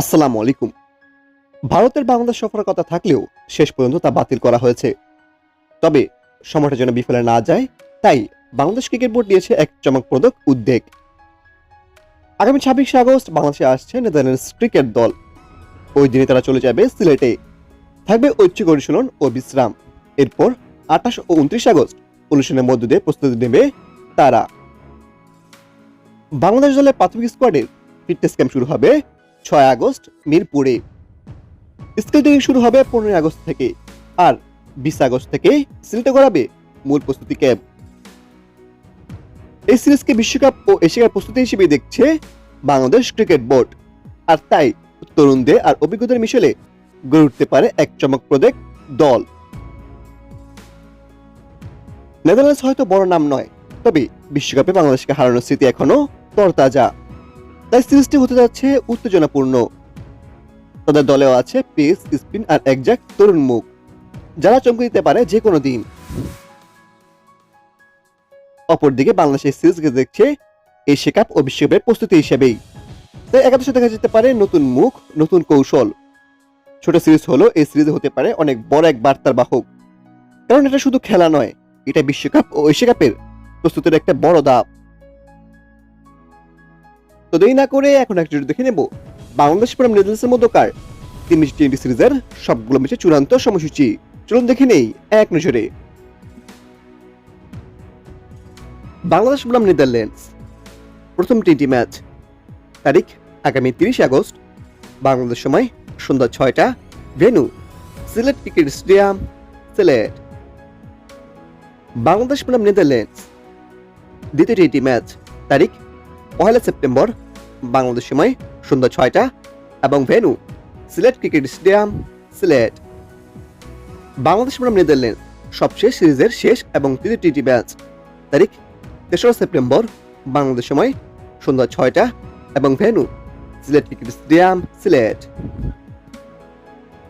আসসালামু আলাইকুম। ভারতের বাংলাদেশ সফরের কথা থাকলেও শেষ পর্যন্ত তা বাতিল করা হয়েছে। তবে সময়টা যেন বিফলে না যায়, তাই বাংলাদেশ ক্রিকেট বোর্ড দিয়েছে এক চমকপ্রদক উদ্যোগ আগামী ছাব্বিশে আগস্ট বাংলাদেশে আসছে নেদারল্যান্ডস ক্রিকেট দল। ওই দিনে তারা চলে যাবে সিলেটে। থাকবে ঐচ্ছিক অনুশীলন ও বিশ্রাম। এরপর আঠাশ ও উনত্রিশ আগস্ট অনুশীলনের মধ্য দিয়ে প্রস্তুতি নেবে তারা। বাংলাদেশ দলের প্রাথমিক স্কোয়াডের ফিটনেস ক্যাম্প শুরু হবে ছয় আগস্ট মিরপুরে। স্কেটিং শুরু হবে পনেরোই আগস্ট থেকে আর বিশ আগস্ট থেকে সিলেটে করাবে মূল প্রস্তুতি ক্যাম্প এই সিরিজকে বিশ্বকাপ ও এশিয়া কাপ প্রস্তুতি হিসেবে দেখছে বাংলাদেশ ক্রিকেট বোর্ড। আর তাই তরুণদের আর অভিজ্ঞতার মিশেলে গড়ে উঠতে পারে এক চমকপ্রদক দল। নেদারল্যান্ডস হয়তো বড় নাম নয়, তবে বিশ্বকাপে বাংলাদেশকে হারানোর স্মৃতি এখনও তরতাজা। তাই সিরিজটি হতে যাচ্ছে উত্তেজনাপূর্ণ। তাদের দলেও আছে পেস, স্পিন আর একজাক তরুণ মুখ, যারা চমকে দিতে পারে যে কোনো দিন। অপরদিকে বাংলাদেশের সিরিজকে দেখছে এশিয়া কাপ ও বিশ্বকাপের প্রস্তুতি হিসেবেই। তাই একাদশে দেখা যেতে পারে নতুন মুখ, নতুন কৌশল। ছোট সিরিজ হলো এই সিরিজে হতে পারে অনেক বড় এক বার্তার বাহক কারণ এটা শুধু খেলা নয়, এটা বিশ্বকাপ ও এশিয়া কাপের প্রস্তুতির একটা বড় দাপ তো দেরি না করে এখন এক নজর দেখে নেব। বাংলাদেশ বনাম নেদারল্যান্ডসের মধ্যকার তিন ম্যাচ টি সিরিজের সবগুলো ম্যাচে চূড়ান্ত সময়সূচি। চলুন দেখে নেই, এক নজরে। বাংলাদেশ বনাম নেদারল্যান্ডস। প্রথম টি ম্যাচ। তারিখ, আগামী তিরিশে আগস্ট। বাংলাদেশ সময় সন্ধ্যা ছয়টা। Venue Sylhet cricket stadium, Sylhet. Bangladesh বনাম নেদারল্যান্ডস। দ্বিতীয় টি ম্যাচ। তারিখ পহেলা সেপ্টেম্বর, বাংলাদেশ সময় সন্ধ্যা ছয়টা এবং venue, Sylhet cricket stadium, Sylhet. Bangladesh বনাম নেদারল্যান্ড সবশেষ সিরিজের শেষ এবং তৃতীয় টি ম্যাচ। তারিখ, তেসরা সেপ্টেম্বর, বাংলাদেশ সময় সন্ধ্যা ছয়টা এবং venue, Sylhet cricket stadium, Sylhet.